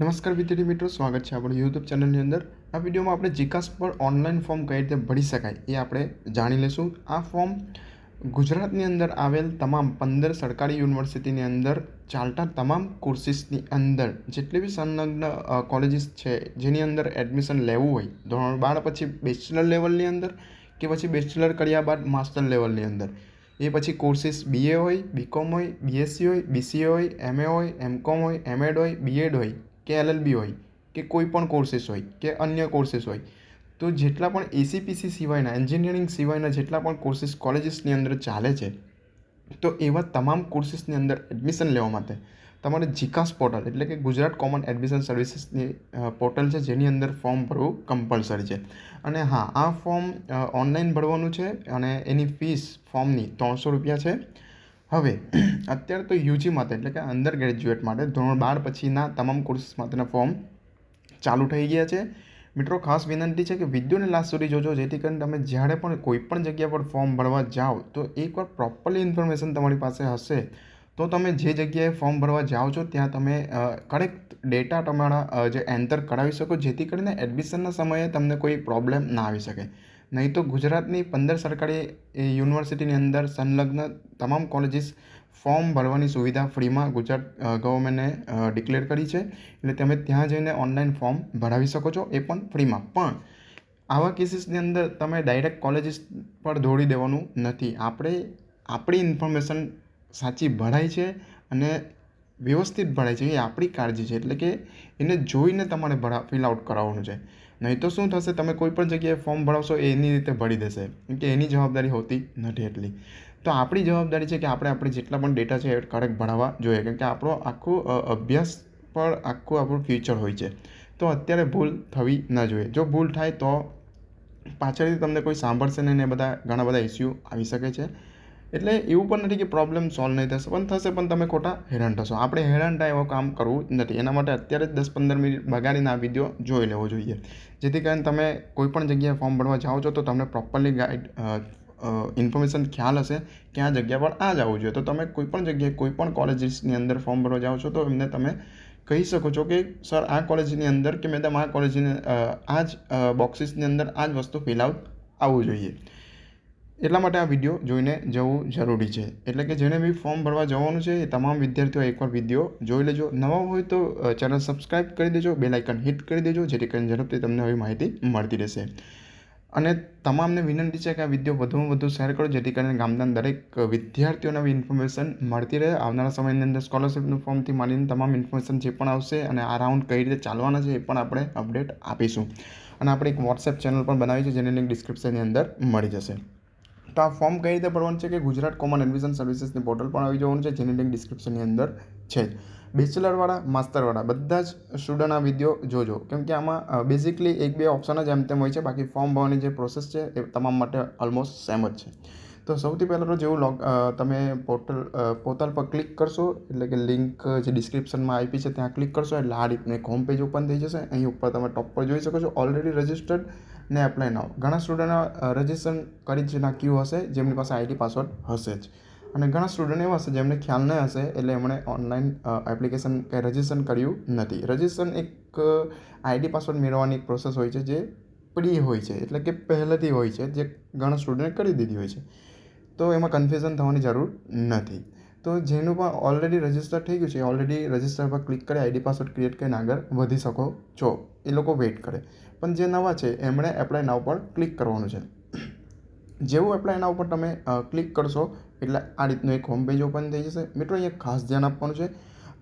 નમસ્કાર વિદ્યાર્થી મિત્રો, સ્વાગત છે આપણું યુટ્યુબ ચેનલની અંદર. આ વિડીયોમાં આપણે જીકાસ પર ઓનલાઈન ફોર્મ કઈ રીતે ભરી શકાય એ આપણે જાણી લઈશું આ ફોર્મ ગુજરાતની અંદર આવેલ તમામ પંદર સરકારી યુનિવર્સિટીની અંદર ચાલતા તમામ કોર્સીસની અંદર જેટલી બી સંલગ્ન કોલેજીસ છે જેની અંદર એડમિશન લેવું હોય, ધોરણ બાર પછી બેચલર લેવલની અંદર કે પછી બેચલર કર્યા બાદ માસ્ટર લેવલની અંદર. એ પછી કોર્સીસ બીએ હોય, બીકોમ હોય, બીએસસી હોય, બીસીએ હોય, એમએ હોય, એમકોમ હોય, એમએડ હોય, બીએડ હોય. કે એલએલબી હોય, કે કોઈ પણ કોર્સીસ હોય, કે અન્ય કોર્સીસ હોય, તો જેટલા પણ એસીપીસી સિવાયના એન્જિનિયરિંગ સિવાયના જેટલા પણ કોર્સીસ કોલેજીસની અંદર ચાલે છે, તો એવા તમામ કોર્સીસની અંદર એડમિશન લેવા માટે તમારે જીકાસ પોર્ટલ એટલે કે ગુજરાત કોમન એડમિશન સર્વિસીસની પોર્ટલ છે, જેની અંદર ફોર્મ ભરવું કમ્પલસરી છે. અને હા, આ ફોર્મ ઓનલાઈન ભરવાનું છે અને એની ફીસ ફોર્મની ત્રણસો રૂપિયા છે. હવે, અત્યારે તો યુજી માટે, એટલે કે અંડર ગ્રેજ્યુએટ માટે, ધોરણ બાર પછીના તમામ કોર્સીસ માટેના ફોર્મ ચાલુ થઈ ગયા છે. મિત્રો, ખાસ વિનંતી છે કે વિડીયોને લાસ્ટ સુધી જોજો, જેથી કરીને તમે જ્યારે પણ કોઈ પણ જગ્યા પર ફોર્મ ભરવા જાઓ, તો એકવાર પ્રોપરલી ઇન્ફોર્મેશન તમારી પાસે હશે, તો તમે જે જગ્યાએ ફોર્મ ભરવા જાઓ છો, ત્યાં તમે કરેક્ટ ડેટા તમારા જે એન્ટર કરાવી શકો, જેથી કરીને એડમિશનના સમયે તમને કોઈ પ્રોબ્લેમ ના આવી શકે. નહીં તો ગુજરાતની પંદર સરકારી યુનિવર્સિટીની અંદર સંલગ્ન તમામ કોલેજીસ ફોર્મ ભરવાની સુવિધા ફ્રીમાં ગુજરાત ગવર્મેન્ટે ડિક્લેર કરી છે. એટલે તમે ત્યાં જઈને ઓનલાઈન ફોર્મ ભરાવી શકો છો, એ પણ ફ્રીમાં. પણ આવા કેસીસની અંદર તમે ડાયરેક્ટ કોલેજીસ પર દોડી દેવાનું નથી. આપણે, આપણી ઇન્ફોર્મેશન સાચી ભરાય છે અને વ્યવસ્થિત ભરાય છે. એ આપણી કાળજી છે. એટલે કે એને જોઈને તમારે ભરા ફિલ આઉટ કરાવવાનું છે. નહીં તો શું થશે? તમે કોઈ પણ જગ્યાએ ફોર્મ ભરાવશો, એની રીતે ભરી દેશે. કે એની જવાબદારી હોતી નથી એટલી. તો આપણી જવાબદારી છે કે આપણે આપણે જેટલા પણ ડેટા છે એ કરેક્ટ ભરાવવા જોઈએ. કેમ કે આપણો આખો અભ્યાસ પર આખું આપણું ફ્યુચર હોય છે. તો અત્યારે ભૂલ થવી ન જોઈએ. જો ભૂલ થાય તો પાછળથી તમને કોઈ સાંભળશે નહીં ને બધા ઘણા બધા ઇસ્યુ આવી શકે છે. એટલે એવું પણ નથી કે પ્રોબ્લેમ સોલ્વ નહીં થશે, પણ થશે પણ તમે ખોટા હેરાન થશો. આપણે હેરાન થાય એવો કામ કરવું નથી. એના માટે અત્યારે જ દસ પંદર મિનિટ બગાડીને આ વીડિયો જોઈ લેવો જોઈએ. જેથી કરીને તમે કોઈ પણ જગ્યાએ ફોર્મ ભરવા જાઓ છો તો તમને પ્રોપરલી ગાઈડ ઇન્ફોર્મેશન ખ્યાલ હશે કે આ જગ્યા પર આ જવું જોઈએ. તો તમે કોઈ પણ જગ્યાએ કોઈ પણ કોલેજીસની અંદર ફોર્મ ભરવા જાઓ છો તો એમને તમે કહી શકો છો કે સર આ કોલેજની અંદર કે મેડમ આ કોલેજની આ જ બોક્સિસની અંદર આ જ વસ્તુ ફિલ આઉટ આવવું જોઈએ. એટલા માટે આ વીડિયો જોઈને જવું જરૂરી છે. એટલે કે જેને બી ફોર્મ ભરવા જવાનું છે, એ તમામ વિદ્યાર્થીઓ એકવાર વીડિયો જોઈ લેજો. નવા હોય તો ચેનલ સબસ્ક્રાઈબ કરી દેજો બેલ આઇકન હિટ કરી દેજો, જેથી કરીને ઝડપથી તમને હવે માહિતી મળતી રહેશે. અને તમામને વિનંતી છે કે આ વીડિયો વધુમાં વધુ શેર કરો, જેથી કરીને ગામના દરેક વિદ્યાર્થીઓને ઇન્ફોર્મેશન મળતી રહે. આવનારા સમયની અંદર સ્કોલરશિપનું ફોર્મથી માંડીને તમામ ઇન્ફોર્મેશન જે પણ આવશે અને આ રાઉન્ડ કઈ રીતે ચાલવાના છે, એ પણ આપણે અપડેટ આપીશું. અને આપણે એક વોટ્સએપ ચેનલ પણ બનાવી છે, જેની લિંક ડિસ્ક્રિપ્શનની અંદર મળી જશે. તો આ ફોર્મ કઈ રીતે ભરવાનું છે કે ગુજરાત કોમન એડમિશન સર્વિસીસની પોર્ટલ પણ આવી જવાનું છે, જેની લિંક ડિસ્ક્રિપ્શનની અંદર છે. બેચલરવાળા માસ્ટરવાળા બધા જ સ્ટુડન્ટ આ વીડિયો જોજો. કેમ કે આમાં બેઝિકલી એક બે ઓપ્શન જ એમ તેમ હોય છે. બાકી ફોર્મ ભરવાની જે પ્રોસેસ છે, એ તમામ માટે ઓલમોસ્ટ સેમ જ છે. તો સૌથી પહેલાં તો જેવું લોગ તમે પોર્ટલ પોર્ટલ પર ક્લિક કરશો, એટલે કે લિંક જે ડિસ્ક્રિપ્શનમાં આપી છે, ત્યાં ક્લિક કરશો, એટલે આ રીતનું એક હોમ પેજ ઓપન થઈ જશે. અહીં ઉપર તમે ટોપ પર જોઈ શકો છો. ઓલરેડી રજિસ્ટર્ડ ને એપ્લાય નાવ ઘણા સ્ટુડન્ટ રજિસ્ટ્રેશન કરી જ નાખ્યું હશે, જેમની પાસે આઈડી પાસવર્ડ હશે જ. અને ઘણા સ્ટુડન્ટ એવા હશે જેમને ખ્યાલ ન હશે, એટલે એમણે ઓનલાઈન એપ્લિકેશન કે રજિસ્ટ્રેશન કર્યું નથી. રજિસ્ટ્રેશન એક આઈડી પાસવર્ડ મેળવવાની એક પ્રોસેસ હોય છે જે પ્રી હોય છે, એટલે કે પહેલેથી હોય છે, જે ઘણા સ્ટુડન્ટે કરી દીધી હોય છે. તો એમાં કન્ફ્યુઝન થવાની જરૂર નથી. તો જેનું પણ ઓલરેડી રજિસ્ટર થઈ ગયું છે ઓલરેડી રજિસ્ટર પર ક્લિક કરી આઈડી પાસવર્ડ ક્રિએટ કરીને આગળ વધી શકો છો. એ લોકો વેઇટ કરે. પણ જે નવા છે, એમણે એપ્લાય નાવ પર ક્લિક કરવાનું છે. જેવું એપ્લાય નાવ પર તમે ક્લિક કરશો, એટલે આ રીતનું એક હોમ પેજ ઓપન થઈ જશે. મિત્રો, અહીંયા ખાસ ધ્યાન આપવાનું છે.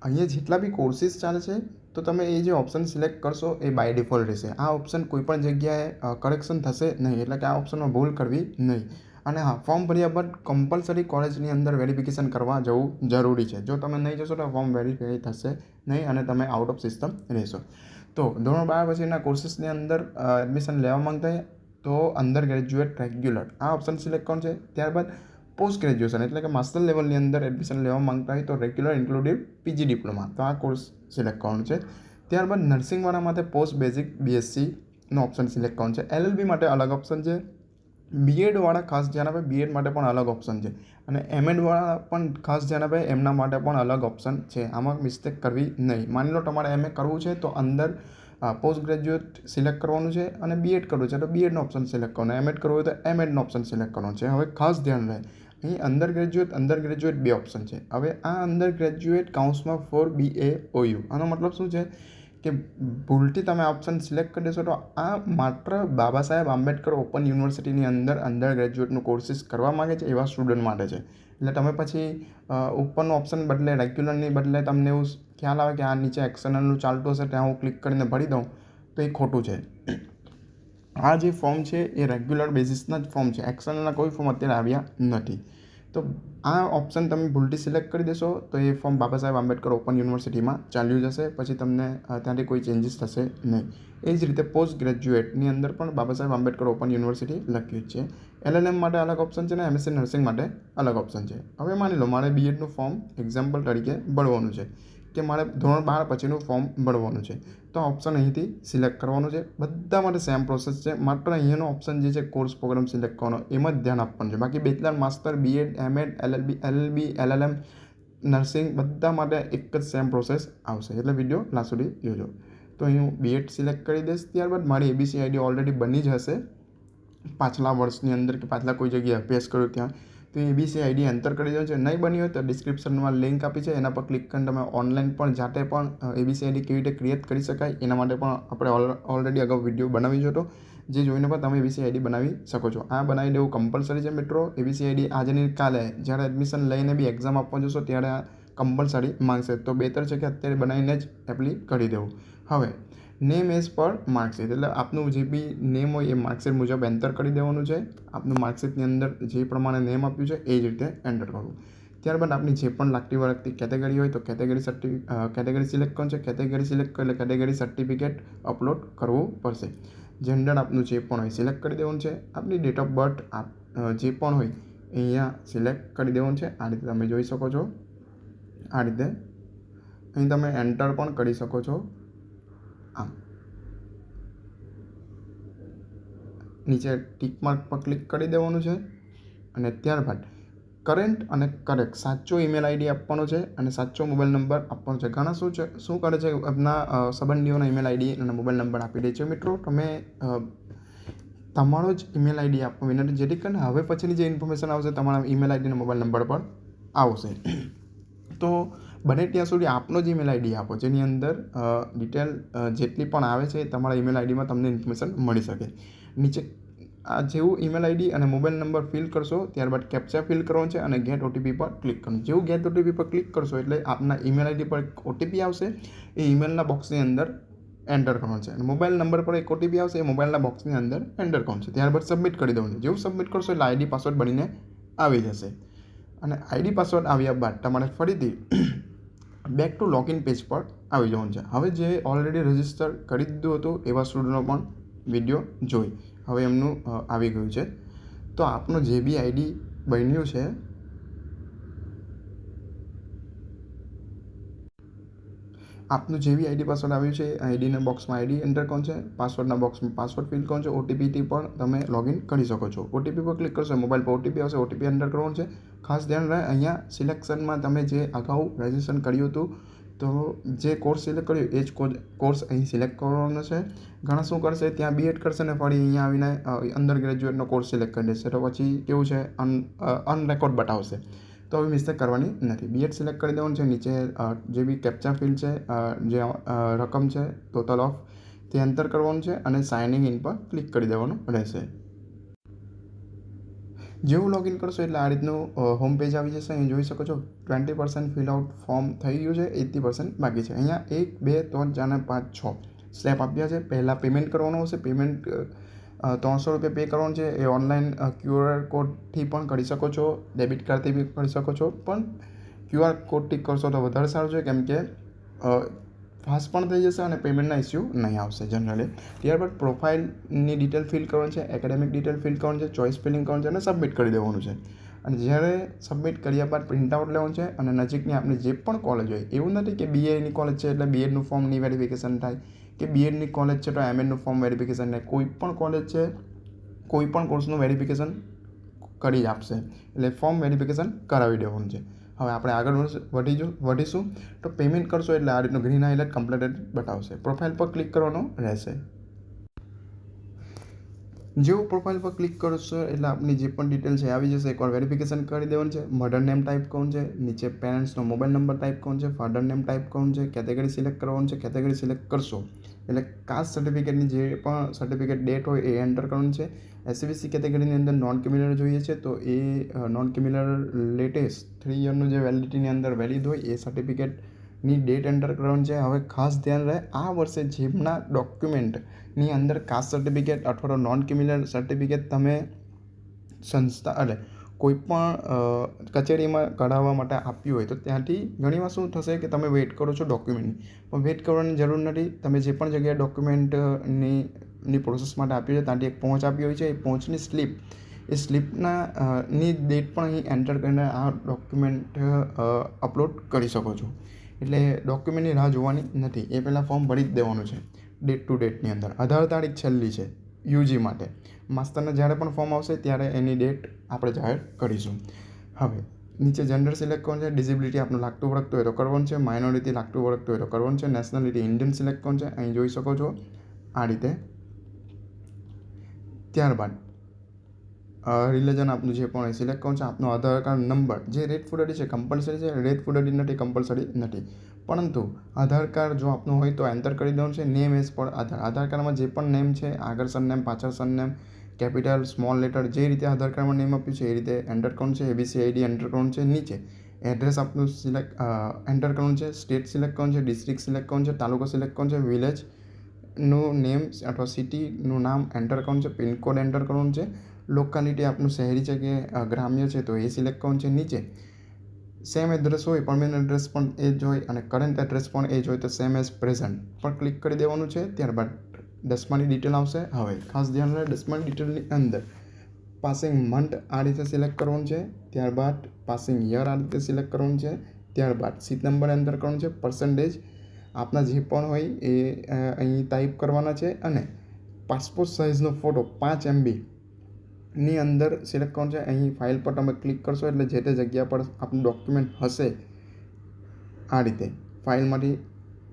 અહીંયા જેટલા બી કોર્સીસ ચાલે છે, તો તમે એ જે ઓપ્શન સિલેક્ટ કરશો, એ બાય ડિફોલ્ટ રહેશે. આ ઓપ્શન કોઈપણ જગ્યાએ કરેક્શન થશે નહીં. એટલે કે આ ઓપ્શનમાં ભૂલ કરવી નહીં. અને હા ફોર્મ ભર્યા બાદ કમ્પલસરી કોલેજની અંદર વેરિફિકેશન કરવા જવું જરૂરી છે. જો તમે નહીં જશો તો ફોર્મ વેરીફાઈ થશે નહીં અને તમે આઉટ ઓફ સિસ્ટમ રહેશો. તો ધોરણ બાર પછીના કોર્સીસની અંદર એડમિશન લેવા માંગતા હોય તો અંડર ગ્રેજ્યુએટ રેગ્યુલર આ ઓપ્શન સિલેક્ટ કોણ છે. ત્યારબાદ પોસ્ટ ગ્રેજ્યુએશન એટલે કે માસ્ટર લેવલની અંદર એડમિશન લેવા માંગતા હોય તો રેગ્યુલર ઇન્ક્લુડિવ પીજી ડિપ્લોમા તો આ કોર્સ સિલેક્ટ કરવાનું છે. ત્યારબાદ નર્સિંગવાળા માટે પોસ્ટ બેઝિક બીએસસીનો ઓપ્શન સિલેક્ટ કરવાનું છે. એલએલબી માટે અલગ ઓપ્શન છે. બીએડવાળા ખાસ ધ્યાન આપે બીએડ માટે પણ અલગ ઓપ્શન છે. અને એમએડવાળા પણ ખાસ ધ્યાન આપે, એમના માટે પણ અલગ ઓપ્શન છે. આમાં મિસ્ટેક કરવી નહીં. માની લો તમારે એમએ કરવું છે, તો અંદર પોસ્ટ ગ્રેજ્યુએટ સિલેક્ટ કરવાનું છે અને બીએડ કરવું છે. તો બીએડનો ઓપ્શન સિલેક્ટ કરવાનો. એમએડ કરવું હોય તો એમએડનો ઓપ્શન સિલેક્ટ કરવાનો છે. હવે ખાસ ધ્યાન રહે. અહીં અંડર ગ્રેજ્યુએટ અંડર ગ્રેજ્યુએટ બે ઓપ્શન છે. હવે આ under graduate કાઉન્સમાં for B A O U આનો મતલબ શું છે? કે ભૂલથી તમે ઓપ્શન સિલેક્ટ કરી દેશો તો આ માત્ર બાબા સાહેબ આંબેડકર ઓપન યુનિવર્સિટીની અંદર અંડર ગ્રેજ્યુએટનું કોર્સિસ કરવા માગે છે એવા સ્ટુડન્ટ માટે છે. એટલે તમે પછી ઉપરનું ઓપ્શન બદલે રેગ્યુલરની બદલે તમને એવું ખ્યાલ આવે કે આ નીચે એક્સટર્નલનું ચાલતું હશે, ત્યાં હું ક્લિક કરીને ભરી દઉં, તો એ ખોટું છે. આ જે ફોર્મ છે એ રેગ્યુલર બેઝિસના જ ફોર્મ છે. એક્સટર્નલના કોઈ ફોર્મ અત્યારે આવ્યા નથી. તો આ ઓપ્શન તમે ભૂલથી સિલેક્ટ કરી દેશો, તો એ ફોર્મ બાબા સાહેબ આંબેડકર ઓપન યુનિવર્સિટીમાં ચાલ્યું જશે. પછી તમને ત્યાંથી કોઈ ચેન્જીસ થશે નહીં. એ જ રીતે પોસ્ટ ગ્રેજ્યુએટની અંદર પણ બાબા સાહેબ આંબેડકર ઓપન યુનિવર્સિટી લખ્યું છે. એલએલએમ માટે અલગ ઓપ્શન છે ને એમએસસી નર્સિંગ માટે અલગ ઓપ્શન છે. હવે માની લો, મારે બીએડનું ફોર્મ એક્ઝામ્પલ તરીકે ભરવાનું છે, કે મારે ધોરણ બાર પછીનું ફોર્મ ભરવાનું છે. તો ઓપ્શન અહીંથી સિલેક્ટ કરવાનું છે. બધા માટે સેમ પ્રોસેસ છે. માત્ર અહીંયાનો ઓપ્શન જે છે કોર્સ પ્રોગ્રામ સિલેક્ટ કરવાનો. એમાં જ ધ્યાન આપવાનું છે. બાકી bachelor master BEd MEd LLB LLB LLM nursing બધા માટે એક જ સેમ પ્રોસેસ આવશે. એટલે વીડિયો લાસ્ટ સુધી જોજો. તો અહીં હું બીએડ સિલેક્ટ કરી દઈશ ત્યારબાદ મારી એબીસી આઈડી ઓલરેડી બની જ હશે. પાછલા વર્ષની અંદર કે પાછલા કોઈ જગ્યાએ અભ્યાસ કર્યો ત્યાં. તો એબીસી આઈડી એન્ટર કરી દેવાનું છે નહીં બની હોય તો ડિસ્ક્રિપ્શનમાં લિંક આપી છે. એના પર ક્લિક કરીને તમે ઓનલાઈન પણ જાતે પણ એબીસી આઈડી કેવી રીતે ક્રિએટ કરી શકાય. એના માટે પણ આપણે ઓલરેડી અગાઉ વીડિયો બનાવી હતો જે જોઈને પણ તમે એબીસી આઈડી બનાવી શકો છો. આ બનાવી દેવું કમ્પલસરી છે મિત્રો. એબીસી આઈડી આજે નહીં કાલે જ્યારે એડમિશન લઈને બી એક્ઝામ આપવા જશો ત્યારે કમ્પલસરી માંગશે. તો બેતર છે કે અત્યારે બનાવીને જ એપ્લી કરી દેવું. હવે નેમ એઝ પર માર્કશીટ એટલે આપનું જે બી નેમ હોય એ માર્કશીટ મુજબ એન્ટર કરી દેવાનું છે. આપનું માર્કશીટની અંદર જે પ્રમાણે નેમ આપ્યું છે એ જ રીતે એન્ટર કરવું. ત્યારબાદ આપની જે પણ લાગતી વળગતી કેટેગરી હોય તો કેટેગરી સર્ટિ કેટેગરી સિલેક્ટ કરવાનું છે. કેટેગરી સિલેક્ટ કરે એટલે કેટેગરી સર્ટિફિકેટ અપલોડ કરવું પડશે. જેન્ડર આપનું જે પણ હોય સિલેક્ટ કરી દેવાનું છે. આપની ડેટ ઓફ બર્થ આપ જે પણ હોય અહીંયા સિલેક્ટ કરી દેવાનું છે. આ રીતે તમે જોઈ શકો છો. આ રીતે અહીં તમે એન્ટર પણ કરી શકો છો આમ નીચે ટીક માર્ક પર ક્લિક કરી દેવાનું છે અને ત્યારબાદ કરેન્ટ અને કરેક્ટ સાચો ઈમેલ આઈડી આપવાનો છે અને સાચો મોબાઈલ નંબર આપવાનો છે. ઘણા શું છે, શું કરે છે આપના સંબંધીઓના ઈમેલ આઈડી અને મોબાઈલ નંબર આપી દે છે. મિત્રો, તમે તમારો જ ઈમેલ આઈડી આપવા વિનંતી જેથી કરીને હવે પછીની જે ઇન્ફોર્મેશન આવશે તમારા ઈમેલ આઈડી અને મોબાઈલ નંબર પર આવશે. તો બને ત્યાં સુધી આપનો જ ઈમેલ આઈડી આપો, જેની અંદર ડિટેલ જેટલી પણ આવે છે તમારા ઈમેલ આઈડીમાં તમને ઇન્ફોર્મેશન મળી શકે. નીચે આ જેવું ઈમેલ આઈડી અને મોબાઈલ નંબર ફિલ કરશો, ત્યારબાદ કેપ્ચા ફિલ કરવાનું છે અને ગેટ ઓટીપી પર ક્લિક કરવાનું. જેવું ગેટ ઓટીપી પર ક્લિક કરશો એટલે આપના ઈમેલ આઈડી પર એક ઓટીપી આવશે, એ ઈમેલના બોક્સની અંદર એન્ટર કરવાનું છે. મોબાઈલ નંબર પર એક ઓટીપી આવશે, એ મોબાઈલના બોક્સની અંદર એન્ટર કરવાનું છે. ત્યારબાદ સબમિટ કરી દેવાનું જેવું સબમિટ કરશો એટલે આઈડી પાસવર્ડ બનીને આવી જશે. અને આઈડી પાસવર્ડ આવ્યા બાદ તમારે ફરીથી બેક ટુ લોગિન પેજ પર આવી જવાનું છે. હવે જે ઓલરેડી રજિસ્ટર કરી દીધું હતું, એવા સ્ટુડન્ટો પણ વીડિયો જોઈ. હવે એમનું આવી ગયું છે. તો આપનું જે બી આઈડી બન્યું છે, આપનું જેવી આઈડી પાસવર્ડ આવ્યું છે આઈડીના બોક્સમાં આઈડી એન્ટર કોણ છે, પાસવર્ડના બોક્સમાં પાસવર્ડ ફિલ કોણ છે ઓટીપીથી પણ તમે લોગિન કરી શકો છો. ઓટીપી પર ક્લિક કરશો, મોબાઈલ પર ઓટીપી આવશે, ઓટીપી એન્ટર કરવાનું છે. ખાસ ધ્યાન રહે, અહીંયા સિલેક્શનમાં તમે જે અગાઉ રજિસ્ટ્રેશન કર્યું હતું તો જે કોર્સ સિલેક્ટ કર્યો એ જ કોર્સ અહીં સિલેક્ટ કરવાનો છે. ઘણા શું કરશે? ત્યાં બીએડ કરશે ને ફરી અહીંયા આવીને અંડર ગ્રેજ્યુએટનો કોર્સ સિલેક્ટ કરી દેશે. તો પછી કેવું છે? અન અનરેકોર્ડ બતાવશે. તો હવે મિસ્ટેક કરવાની નથી. બીએડ સિલેક્ટ કરી દેવાનું છે. નીચે જે બી કેપ્ચા ફિલ્ડ છે જે રકમ છે ટોટલ ઓફ તે એન્ટર કરવાનું છે અને સાઇનિંગ ઇન પર ક્લિક કરી દેવાનું રહેશે. જેવું લોગિન કરશો એટલે આ રીતનું હોમ પેજ આવી જશે. અહીં જોઈ શકો છો twenty percent fill out form થઈ ગયું છે એટી પર્સન્ટ બાકી છે. અહીંયા એક, બે, ત્રણ, ચાર ને પાંચ, છ સ્ટેપ આપ્યા છે. પહેલાં પેમેન્ટ કરવાનું હશે. પેમેન્ટ ત્રણસો રૂપિયા પે કરવાનું છે. એ ઓનલાઈન ક્યુઆર કોડથી પણ કરી શકો છો. ડેબિટ કાર્ડથી બી કરી શકો છો. પણ ક્યુઆર કોડથી કરશો તો વધારે સારું છે. કેમ કે ફાસ્ટ પણ થઈ જશે અને પેમેન્ટના ઇસ્યુ નહીં આવશે જનરલી. ત્યારબાદ પ્રોફાઇલની ડિટેલ ફિલ કરવાની છે, એકેડેમિક ડિટેલ ફિલ કરવાની છે, ચોઇસ ફિલિંગ કરવાનું છે અને સબમિટ કરી દેવાનું છે. અને જ્યારે સબમિટ કર્યા બાદ પ્રિન્ટઆઉટ લેવાનું છે અને નજીકની આપણી જે પણ કોલેજ હોય, એવું નથી કે બીએની કોલેજ છે એટલે બીએડનું ફોર્મની વેરિફિકેશન થાય કે બીએડની કોલેજ છે તો એમએડનું ફોર્મ વેરિફિકેશન થાય. કોઈ પણ કોલેજ છે, કોઈ પણ કોર્સનું વેરિફિકેશન કરી આપશે. એટલે ફોર્મ વેરિફિકેશન કરાવી દેવાનું છે. હવે આપણે આગળ વધીજો, વધીશું. તો પેમેન્ટ કરશો એટલે આ રીતનું ગ્રીન હાઇલાઇટ કમ્પ્લીટેડ બતાવશે. પ્રોફાઇલ પર ક્લિક કરવાનું રહેશે. જેવું પ્રોફાઇલ પર ક્લિક કરશો એટલે આપની જે પણ ડિટેલ છે આવી જશે. એકવાર વેરિફિકેશન કરી દેવાનું છે. મધર નેમ ટાઈપ કોણ છે? નીચે પેરેન્ટ્સનો મોબાઈલ નંબર ટાઈપ કોણ છે? ફાધર નેમ ટાઈપ કોણ છે? કેટેગરી સિલેક્ટ કરવાનું છે. કેટેગરી સિલેક્ટ કરશો. એટલે કાસ્ટ સર્ટિફિકેટની જે પણ સર્ટિફિકેટ ડેટ હોય એ એન્ટર કરવાનું છે. એસસીબીસી કેટેગરીની અંદર નોન ક્રિમિનલ જોઈએ છે, તો એ નોન ક્રિમિનલ લેટેસ્ટ થ્રી યરનું જે વેલિડિટીની અંદર વેલિડ હોય એ સર્ટિફિકેટની ડેટ એન્ટર કરવાનું છે. હવે ખાસ ધ્યાન રહે, આ વર્ષે જેમના ડોક્યુમેન્ટની અંદર કાસ્ટ સર્ટિફિકેટ અથવા નોન ક્રિમિનલ સર્ટિફિકેટ તમે સંસ્થા, એટલે કોઈ પણ કચેરીમાં કઢાવવા માટે આપ્યું હોય તો ત્યાંથી ઘણીવાર શું થશે કે તમે વેઇટ કરો છો ડોક્યુમેન્ટની પણ વેઇટ કરવાની જરૂર નથી. તમે જે પણ જગ્યાએ ડોક્યુમેન્ટની ની પ્રોસેસ માટે આપ્યું છે, ત્યાંથી એક પહોંચ આપી હોય છે. એ પહોંચની સ્લીપ એ સ્લીપના ની ડેટ પણ અહીં એન્ટર કરીને આ ડોક્યુમેન્ટ અપલોડ કરી શકો છો. એટલે ડોક્યુમેન્ટની રાહ જોવાની નથી. એ પહેલાં ફોર્મ ભરી જ દેવાનું છે. ડેટ ટુ ડેટની અંદર. આધાર તારીખ છેલ્લી છે. યુજી માટે. માસ્ટરના જ્યારે પણ ફોર્મ આવશે ત્યારે એની ડેટ આપણે જાહેર કરીશું. હવે, નીચે જેન્ડર સિલેક્ટ કરવાનું છે ડિઝિબિલિટી આપણું લાગતું વળગતું હોય તો કરવાનું છે માઇનોરિટી લાગતું વળગતું હોય તો કરવાનું છે નેશનાલિટી ઇન્ડિયન સિલેક્ટ કરવાનું છે, અહીં જોઈ શકો છો, આ રીતે. ત્યારબાદ રિલેજન આપનું જે પણ સિલેક્ટ કરવાનું છે, આપનો આધાર કાર્ડ નંબર જે રેડ ફૂડ છે કમ્પલસરી છે રેડ ફૂડ નથી કમ્પલસરી નથી. પરંતુ, આધાર કાર્ડ જો આપનું હોય તો એન્ટર કરી દેવાનું છે નેમ એઝ પર આધાર. આધાર કાર્ડમાં જે પણ નેમ છે, આગળ સરનેમ પાછળ સરનેમ કેપિટલ, સ્મોલ લેટર, જે રીતે આધાર કાર્ડમાં નેમ આપ્યું છે, એ રીતે એન્ટર કરવાનું છે એબીસી આઈડી એન્ટર કરવાનું છે, નીચે. એડ્રેસ આપનું સિલેક્ટ એન્ટર કરવાનું છે સ્ટેટ સિલેક્ટ કરવાનું છે ડિસ્ટ્રિક્ટ સિલેક્ટ કરવાનું છે, તાલુકો સિલેક્ટ કરવાનું છે વિલેજનું નેમ અથવા સિટીનું નામ એન્ટર કરવાનું છે પિનકોડ એન્ટર કરવાનું છે લોકાલિટી આપનું શહેરી છે કે ગ્રામ્ય છે તો એ સિલેક્ટ કરવાનું છે, નીચે. સેમ એડ્રેસ હોય પરમેનન્ટ એડ્રેસ પણ એ જ હોય અને કરંટ એડ્રેસ પણ એ જ હોય તો સેમ એઝ પ્રેઝન્ટ પર ક્લિક કરી દેવાનું છે, ત્યારબાદ દસમાની ડિટેલ આવશે. હવે ખાસ ધ્યાન રહે દસમાની ડિટેલની અંદર પાસિંગ મંથ આ રીતે સિલેક્ટ કરવાનું છે, ત્યારબાદ પાસિંગ યર આ રીતે સિલેક્ટ કરવાનું છે, ત્યારબાદ સીટ નંબર એન્ટર કરવાનું છે પર્સન્ટેજ આપના જે પણ હોય એ અહીં ટાઈપ કરવાના છે અને પાસપોર્ટ સાઇઝનો ફોટો પાંચ એમબી ની અંદર સિલેક્ટ કરવાનું છે. અહીં ફાઇલ પર તમે ક્લિક કરશો એટલે જે તે જગ્યા પર આપણું ડોક્યુમેન્ટ હશે આ રીતે. ફાઇલમાંથી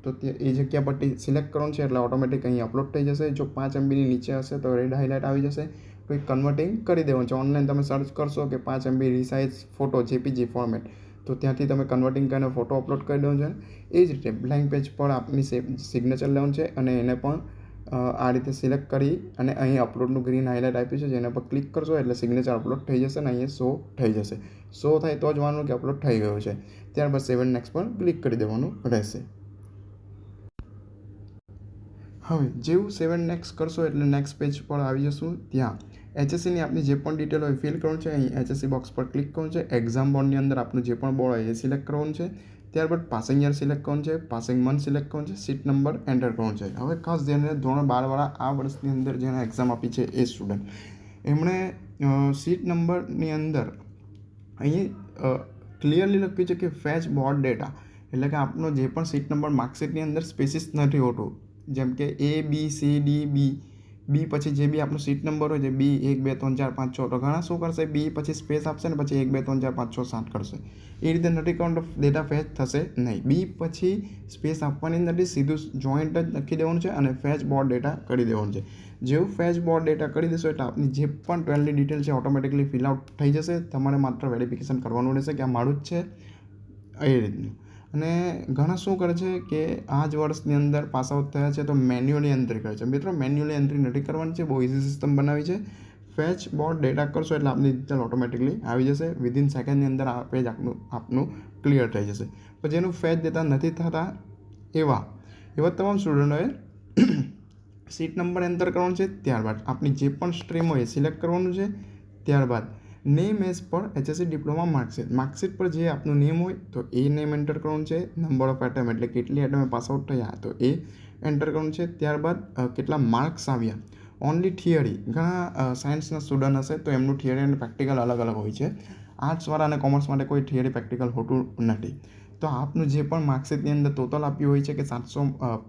તો તે એ જગ્યા પરથી સિલેક્ટ કરવાનું છે એટલે ઓટોમેટિક અહીં અપલોડ થઈ જશે. જો પાંચ એમબીની નીચે હશે તો રેડ હાઇલાઇટ આવી જશે. કોઈ કન્વર્ટિંગ કરી દેવાનું છે. ઓનલાઈન તમે સર્ચ કરશો કે પાંચ MB resize photo JPG format તો ત્યાંથી તમે કન્વર્ટિંગ કરીને ફોટો અપલોડ કરી દેવાનો છે. એ જ રીતે બ્લેન્ક પેજ પર આપની સિગ્નેચર લેવાનું છે અને એને પણ આ રીતે સિલેક્ટ કરી અને અહીં અપલોડનું ગ્રીન હાઇલાઇટ આપ્યું છે. જેના પર ક્લિક કરશો એટલે સિગ્નેચર અપલોડ થઈ જશે અને અહીંયા શો થઈ જશે. શો થાય તો જ માનવું કે અપલોડ થઈ ગયું છે. ત્યારબાદ સેવન નેક્સ્ટ પર ક્લિક કરી દેવાનું રહેશે. હવે જેવું સેવન નેક્સ્ટ કરશો એટલે નેક્સ્ટ પેજ પર આવી જશું ત્યાં. એચએસસીની આપની જે પણ ડિટેલ હોય ફિલ કરવાનું છે. અહીં એચએસસી બોક્સ પર ક્લિક કરવાનું છે. એક્ઝામ બોર્ડની અંદર આપનું જે પણ બોર્ડ હોય એ સિલેક્ટ કરવાનું છે. ત્યારબાદ પાસિંગ યર સિલેક્ટ કરવાનું છે. પાસિંગ મંથ સિલેક્ટ કરવાનું છે. સીટ નંબર એન્ટર કરવાનું છે. હવે ખાસ ધ્યાન ધોરણ બારવાળા આ વર્ષની અંદર જેણે એક્ઝામ આપી છે એ સ્ટુડન્ટ એમણે સીટ નંબરની અંદર અહીં ક્લિયરલી લખ્યું છે કે ફેચ બોર્ડ ડેટા એટલે કે આપનો જે પણ સીટ નંબર માર્કશીટની અંદર સ્પેસિસ નથી હોતું. જેમ કે એ બી સી ડી બી બી પછી જે બી આપણો સીટ નંબર હોય છે બી એક, બે, ત્રણ, ચાર, પાંચ, છ. તો ઘણા શું કરશે? બી પછી સ્પેસ આપશે ને પછી એક, બે, ત્રણ, ચાર, પાંચ, છ, સાત કરશે. એ રીતે નથી કાઉન્ટ ઓફ ડેટા ફેચ થશે નહીં. બી પછી સ્પેસ આપવાની નથી સીધું જોઈન્ટ જ લખી દેવાનું છે અને ફેચ બોર્ડ ડેટા કરી દેવાનું છે. જેવું ફેચ બોર્ડ ડેટા કરી દેશો એટલે આપની જે પણ ટ્વેલ્વની ડિટેલ છે ઓટોમેટિકલી ફિલ આઉટ થઈ જશે. તમારે માત્ર વેરિફિકેશન કરવાનું રહેશે કે આ મારું જ છે. એ રીતનું. અને ઘણા શું કરે છે કે આ જ વર્ષની અંદર પાસ આઉટ થયા છે તો મેન્યુઅલી એન્ટ્રી કરે છે. મિત્રો, મેન્યુઅલી એન્ટ્રી નથી કરવાની છે, બહુ ઇઝી સિસ્ટમ બનાવી છે. ફેચ બોર્ડ ડેટા કરશો એટલે આપની ડિટેલ ઓટોમેટિકલી આવી જશે. વિધિન સેકન્ડની અંદર આ પેજ આપનું આપનું ક્લિયર થઈ જશે. પણ જેનું ફેચ ડેટા નથી થતા એવા એવા તમામ સ્ટુડન્ટોએ સીટ નંબર એન્ટર કરવાનો છે ત્યારબાદ. આપની જે પણ સ્ટ્રીમ હોય એ સિલેક્ટ કરવાનું છે ત્યારબાદ. Name as per HSC diploma marksheet marksheet પર જે આપનું નેમ હોય, તો એ નેમ એન્ટર કરવાનું છે. નંબર ઓફ એટમ એટલે કેટલી એટમે પાસ આઉટ થયા, તો એ એન્ટર કરવાનું છે. ત્યારબાદ કેટલા માર્ક્સ આવ્યા. ઓનલી થિયરી ઘણા સાયન્સના સ્ટુડન્ટ હશે, તો એમનું થિયરી અને પ્રેક્ટિકલ અલગ અલગ હોય છે. આર્ટ્સવાળા અને કોમર્સ માટે કોઈ થિયરી પ્રેક્ટિકલ હોતું નથી. તો આપનું જે પણ માર્કશીટની અંદર ટોટલ આપ્યું હોય છે કે સાતસો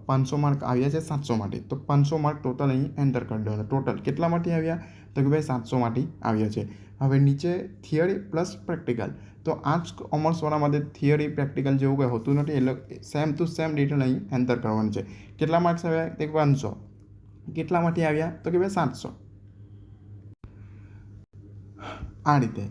પાંચસો માર્ક આવ્યા છે સાતસો માટે. તો પાંચસો માર્ક ટોટલ અહીં એન્ટર કરી દેવાના. ટોટલ કેટલામાંથી આવ્યા? તો કે ભાઈ સાતસોમાંથી આવ્યા છે. હવે નીચે થિયરી પ્લસ પ્રેક્ટિકલ તો આ જ માટે થિયરી પ્રેક્ટિકલ જેવું કંઈ હોતું નથી. એટલે સેમ ટુ સેમ ડિટેલ અહીં એન્ટર કરવાનું છે. કેટલા માર્ક્સ આવ્યા? તે પાંચસો. કેટલા માટે આવ્યા? તો કે ભાઈ સાતસો. આ રીતે.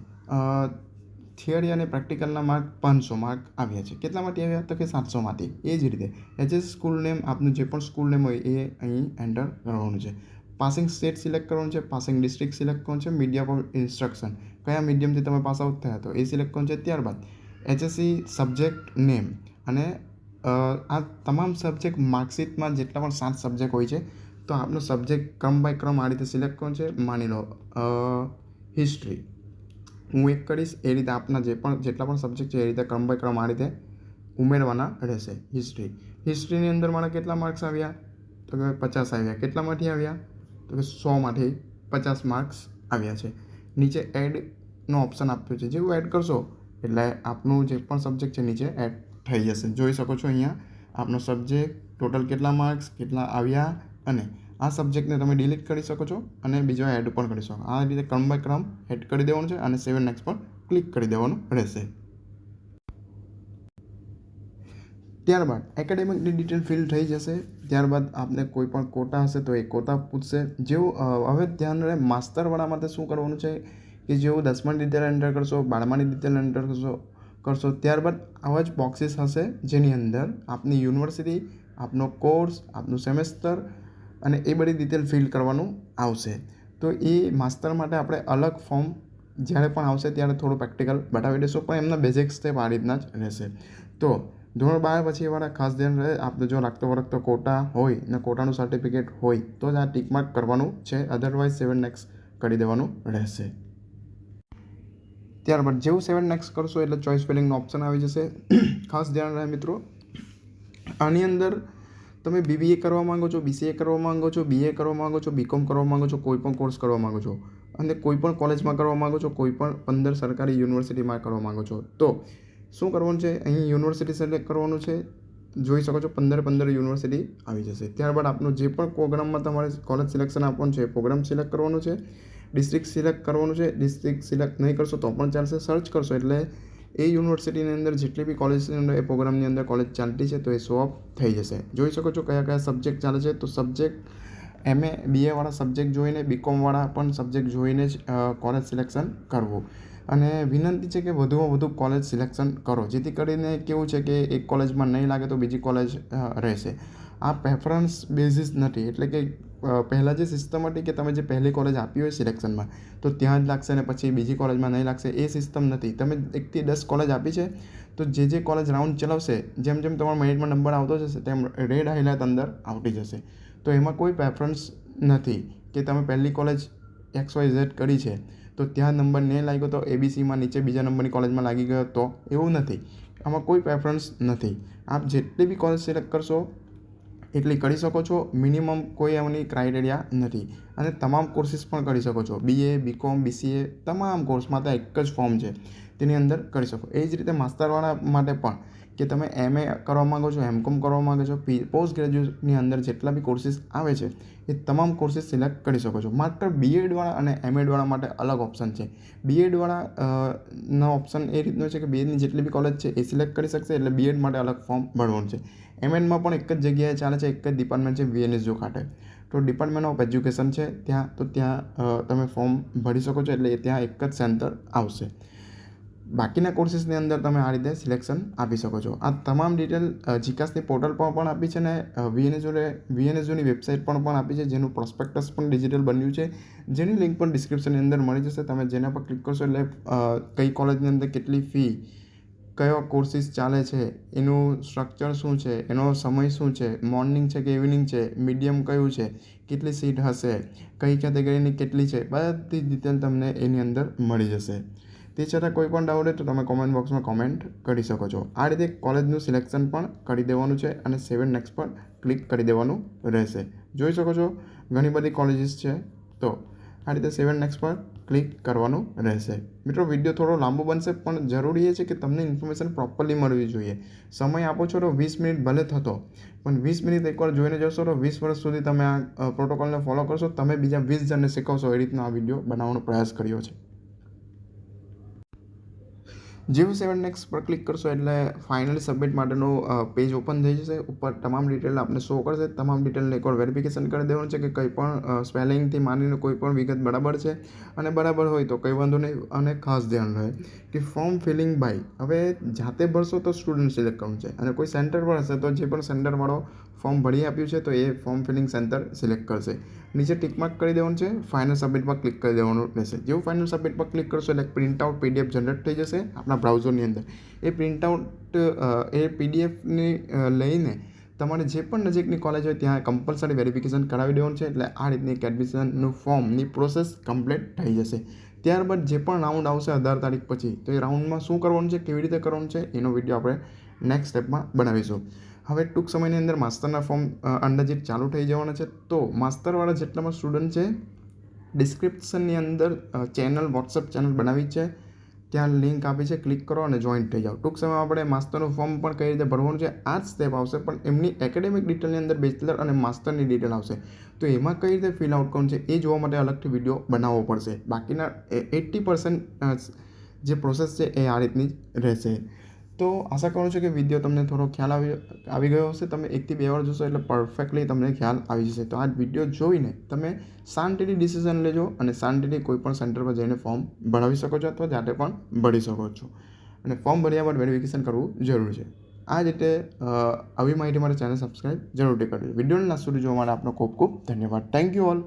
થિયરી અને પ્રેક્ટિકલના માર્ક પાંચસો માર્ક આવ્યા છે. કેટલામાંથી આવ્યા? તો કે સાતસોમાંથી એ જ રીતે એચ સ્કૂલ નેમ આપનું જે પણ સ્કૂલ નેમ હોય એ અહીં એન્ટર કરવાનું છે. પાસિંગ સ્ટેટ સિલેક્ટ કરવાનું છે પાસિંગ ડિસ્ટ્રિક્ટ સિલેક્ટ કરવાનું છે મીડિયા ઓફ ઇન્સ્ટ્રક્શન કયા મીડિયમથી તમે પાસ આઉટ થયા તો એ સિલેક્ટ કરવાનું છે. ત્યારબાદ એચએસસી સબ્જેક્ટ નેમ અને આ તમામ સબ્જેક્ટ માર્કશીટમાં જેટલા પણ સાત સબ્જેક્ટ હોય છે, તો આપનો સબ્જેક્ટ ક્રમ બાય ક્રમ આ રીતે સિલેક્ટ કરવાનું છે. માની લો હિસ્ટ્રી હું એક કરીશ એ રીતે આપના જે પણ, જેટલા પણ સબ્જેક્ટ છે એ રીતે ક્રમ બાય ક્રમ આ રીતે ઉમેરવાના રહેશે હિસ્ટ્રી હિસ્ટ્રીની અંદર મારા કેટલા માર્ક્સ આવ્યા? તો કે પચાસ આવ્યા. કેટલામાંથી આવ્યા? તો કે સોમાંથી પચાસ માર્ક્સ આવ્યા છે. નીચે એડનો ઓપ્શન આપ્યો છે. જેવું એડ કરશો એટલે આપનું જે પણ સબ્જેક્ટ છે નીચે એડ થઈ જશે. જોઈ શકો છો અહીંયા આપનો સબ્જેક્ટ ટોટલ કેટલા માર્ક્સ કેટલા આવ્યા અને આ સબ્જેક્ટને તમે ડિલીટ કરી શકો છો અને બીજો એડ પણ કરી શકો. આ રીતે ક્રમ બાય ક્રમ એડ કરી દેવાનું છે અને સેવન નેક્સ્ટ પર ક્લિક કરી દેવાનું રહેશે. ત્યારબાદ એકેડેમિકની ડિટેલ ફિલ થઈ જશે. ત્યારબાદ આપને કોઈ પણ કોટા હશે તો એ કોટા પૂછશે. જેવું હવે ધ્યાન રહે માસ્તરવાળા માટે શું કરવાનું છે? કે જેવું દસમાની ડિટેલ એન્ટર કરશો, બારમાની ડિટેલ એન્ટર કરશો કરશો. ત્યારબાદ આવા જ બોક્સીસ હશે જેની અંદર આપની યુનિવર્સિટી આપનો કોર્સ આપનું સેમેસ્ટર અને એ બધી ડિટેલ ફિલ કરવાનું આવશે. તો એ માસ્ટર માટે આપણે અલગ ફોર્મ જ્યારે પણ આવશે ત્યારે થોડું પ્રેક્ટિકલ બતાવી દઈશું, પણ એમના બેઝિક સ્ટેપ આ રીતના જ રહેશે. તો ધોરણ બાર પછી એવાળા ખાસ ધ્યાન રહે આપણે જો લાગતો વળગતો કોટા હોય, ને કોટાનું સર્ટિફિકેટ હોય, તો જ આ ટીકમાર્ક કરવાનું છે અધરવાઇઝ સેવન નેક્સ્ટ કરી દેવાનું રહેશે. ત્યારબાદ જેવું સેવન નેક્સ્ટ કરશો એટલે ચોઇસ ફિલિંગનો ઓપ્શન આવી જશે. ખાસ ધ્યાન રહે મિત્રો, આની અંદર તમે બીબીએ કરવા માંગો છો બીસીએ કરવા માંગો છો બીએ કરવા માંગો છો બીકોમ કરવા માંગો છો, કોઈ પણ કોર્સ કરવા માંગો છો, અને કોઈ પણ કોલેજમાં કરવા માંગો છો, કોઈ પણ પંદર સરકારી યુનિવર્સિટીમાં કરવા માંગો છો, તો શું કરવાનું છે? અહીં યુનિવર્સિટી સિલેક્ટ કરવાનું છે. જોઈ શકો છો, પંદર પંદર યુનિવર્સિટી આવી જશે. ત્યારબાદ આપનું જે પણ પ્રોગ્રામમાં તમારે કોલેજ સિલેક્શન આપવાનું છે પ્રોગ્રામ સિલેક્ટ કરવાનું છે. ડિસ્ટ્રિક્ટ સિલેક્ટ કરવાનું છે. ડિસ્ટ્રિક્ટ સિલેક્ટ નહીં કરશો તો પણ ચાલશે. સર્ચ કરશો એટલે એ યુનિવર્સિટીની અંદર જેટલી બી કોલેજની અંદર, એ પ્રોગ્રામની અંદર કોલેજ ચાલતી છે, તો એ શો ઓફ થઈ જશે. જોઈ શકો છો કયા કયા સબ્જેક્ટ ચાલે છે. તો સબ્જેક્ટ એમએ બીએવાળા સબ્જેક્ટ જોઈને બીકોમવાળા પણ સબ્જેક્ટ જોઈને જ કોલેજ સિલેક્શન કરવું. અને વિનંતી છે કે વધુમાં વધુ કોલેજ સિલેક્શન કરો. જેથી કરીને કેવું છે કે એક કોલેજમાં નહીં લાગે તો બીજી કોલેજ રહેશે. આ પ્રેફરન્સ બેઝિસ નથી. એટલે કે પહેલાં જે સિસ્ટમ હતી કે તમે જે પહેલી કોલેજ આપી હોય સિલેક્શનમાં તો ત્યાં જ લાગશે અને પછી બીજી કોલેજમાં નહીં લાગશે, એ સિસ્ટમ નથી. તમે એકથી દસ કોલેજ આપી છે, તો જે જે કોલેજ રાઉન્ડ ચલાવશે, જેમ જેમ તમારો મેરિટમાં નંબર આવતો જશે, તેમ રેડ હાઇલાઇટ અંદર આવતી જશે. તો એમાં કોઈ પ્રેફરન્સ નથી કે તમે પહેલી કોલેજ એક્સ વાય ઝેડ કરી છે, તો ત્યાં નંબર નહીં લાગ્યો તો એબીસીમાં નીચે બીજા નંબરની કોલેજમાં લાગી ગયો તો એવું નથી. આમાં કોઈ પ્રેફરન્સ નથી. આપ જેટલી બી કોલેજ સિલેક્ટ કરશો એટલી કરી શકો છો. મિનિમમ કોઈ એમની ક્રાઇટેરિયા નથી. અને તમામ કોર્સીસ પણ કરી શકો છો. બીએ બીકોમ બીસીએ તમામ કોર્સમાં તો એક જ ફોર્મ છે. તેની અંદર કરી શકો. એ જ રીતે માસ્ટરવાળા માટે પણ કે તમે એમએ કરવા માગો છો એમકોમ કરવા માગો છો પી પોસ્ટ ગ્રેજ્યુએટની અંદર જેટલા બી કોર્સીસ આવે છે, એ તમામ કોર્સીસ સિલેક્ટ કરી શકો છો. માત્ર બીએડવાળા અને એમએડવાળા માટે અલગ ઓપ્શન છે. બીએડવાળા નો ઓપ્શન એ રીતનો છે કે બીએડની જેટલી બી કોલેજ છે, એ સિલેક્ટ કરી શકશે. એટલે બીએડ માટે અલગ ફોર્મ ભરવાનું છે. એમએડમાં પણ એક જ જગ્યાએ ચાલે છે, એક જ ડિપાર્ટમેન્ટ છે વીએનએસયુ ખાતે. તો ડિપાર્ટમેન્ટ ઓફ એજ્યુકેશન છે, ત્યાં, તો ત્યાં તમે ફોર્મ ભરી શકો છો, એટલે ત્યાં એક જ સેન્ટર આવશે. બાકીના કોર્સીસની અંદર તમે આ રીતે સિલેક્શન આપી શકો છો. આ તમામ ડિટેલ જીકાસની પોર્ટલ પર પણ આપી છે ને વીએનએસઓને વીએનએસઓની વેબસાઇટ પણ પણ આપી છે, જેનું પ્રોસ્પેક્ટસ પણ ડિજિટલ બન્યું છે. જેની લિંક પણ ડિસ્ક્રિપ્શનની અંદર મળી જશે. તમે જેના પર ક્લિક કરશો એટલે કઈ કોલેજની અંદર કેટલી ફી કયો કોર્સીસ ચાલે છે? એનું સ્ટ્રક્ચર શું છે? એનો સમય શું છે? મોર્નિંગ છે કે ઇવનિંગ છે? મીડિયમ કયું છે? કેટલી સીટ હશે? કઈ કેટેગરીની કેટલી છે? બધી ડિટેલ તમને એની અંદર મળી જશે. તે છતાં કોઈ પણ ડાઉટ હોય તો તમે કોમેન્ટ બોક્સમાં કોમેન્ટ કરી શકો છો. આ રીતે કોલેજનું સિલેક્શન પણ કરી દેવાનું છે અને સેવન નેક્સ્ટ પર ક્લિક કરી દેવાનું રહેશે. જોઈ શકો છો? ઘણી બધી કોલેજીસ છે. તો આ રીતે સેવન નેક્સ્ટ પર ક્લિક કરવાનું રહેશે. મિત્રો, વીડિયો થોડો લાંબો બનશે, પણ જરૂરી એ છે કે તમને ઇન્ફોર્મેશન પ્રોપરલી મળવી જોઈએ. સમય આપો છો તો વીસ મિનિટ ભલે થતો, પણ વીસ મિનિટ એકવાર જોઈને જશો તો વીસ વર્ષ સુધી તમે આ પ્રોટોકોલને ફોલો કરશો, તમે બીજા વીસ જણને શીખવશો એ રીતનો આ વીડિયો બનાવવાનો પ્રયાસ કર્યો છે. જેવું સેવન નેક્સ્ટ પર ક્લિક કરશો એટલે ફાઇનલી સબમિટ માટેનું પેજ ઓપન થઈ જશે. ઉપર તમામ ડિટેલ આપને શો કરશે. તમામ ડિટેલને એકવાર વેરિફિકેશન કરી દેવાનું છે કે કંઈ પણ સ્પેલિંગથી માનીને કોઈ પણ વિગત બરાબર છે. અને બરાબર હોય તો કંઈ વાંધો નહીં અને ખાસ ધ્યાન રહે કે ફોર્મ ફિલિંગ બાય હવે જાતે ભરશો તો સ્ટુડન્ટ સિલેક્ટ કરવું છે. અને કોઈ સેન્ટર પર હશે તો જે પણ સેન્ટરવાળો ફોર્મ ભરી આપ્યું છે તો એ ફોર્મ ફિલિંગ સેન્ટર સિલેક્ટ કરશે. નીચે ટિકમાર્ક કરી દેવાનું છે. ફાઇનલ સબમિટ ક્લિક કરી દેવાનું રહેશે. જેવું ફાઇનલ સબમિટ ક્લિક કરશો એટલે પ્રિન્ટ આઉટ પીડીએફ જનરેટ થઈ જશે. આપણા બ્રાઉઝરની અંદર. એ પ્રિન્ટ આઉટ એ પીડીએફની લઈને તમારે જે પણ નજીકની કોલેજ હોય ત્યાં કમ્પલસરી વેરિફિકેશન કરાવી દેવાનું છે. એટલે આ રીતની એક એડમિશનનું ફોર્મની પ્રોસેસ કમ્પ્લીટ થઈ જશે. ત્યારબાદ જે પણ રાઉન્ડ આવશે અઢાર તારીખ પછી, તો એ રાઉન્ડમાં શું કરવાનું છે, કેવી રીતે કરવાનું છે, એનો વીડિયો આપણે નેક્સ્ટ સ્ટેપમાં બનાવીશું. હવે ટૂંક સમયની અંદર માસ્ટરના ફોર્મ અંદાજિત ચાલુ થઈ જવાના છે. તો માસ્ટરવાળા જેટલામાં સ્ટુડન્ટ છે ડિસ્ક્રિપ્શનની અંદર ચેનલ વોટ્સઅપ ચેનલ બનાવી છે. ત્યાં લિંક આપી છે. ક્લિક કરો અને જોઈન થઈ જાઓ. ટૂંક સમયમાં આપણે માસ્ટરનું ફોર્મ પણ કઈ રીતે ભરવાનું છે? આ જ સ્ટેપ આવશે, પણ એમની એકેડેમિક ડિટેલની અંદર બેચલર અને માસ્ટરની ડિટેલ આવશે. તો એમાં કઈ રીતે ફિલ આઉટ કરવાનું છે એ જોવા માટે અલગથી વીડિયો બનાવવો પડશે. બાકીના એટી પર્સન્ટ જે પ્રોસેસ છે એ આ રીતની જ રહેશે. તો આશા કરું છું કે વીડિયો તમને થોડો ખ્યાલ આવી આવી ગયો હશે. તમે એકથી બે વાર જોશો એટલે પરફેક્ટલી તમને ખ્યાલ આવી જશે. તો આ વીડિયો જોઈને તમે શાંતિથી ડિસિઝન લેજો અને શાંતિથી કોઈ પણ સેન્ટર પર જઈને ફોર્મ ભરાવી શકો છો અથવા જાતે પણ ભરી શકો છો. અને ફોર્મ ભર્યા બાદ વેરિફિકેશન કરવું જરૂરી છે. આ રીતે આવી માહિતી મારે ચેનલ સબસ્ક્રાઈબ જરૂરથી કરજો. વિડીયોને લાસ્ટ સુધી જોવા માટે આપનો ખૂબ ખૂબ ધન્યવાદ. Thank you all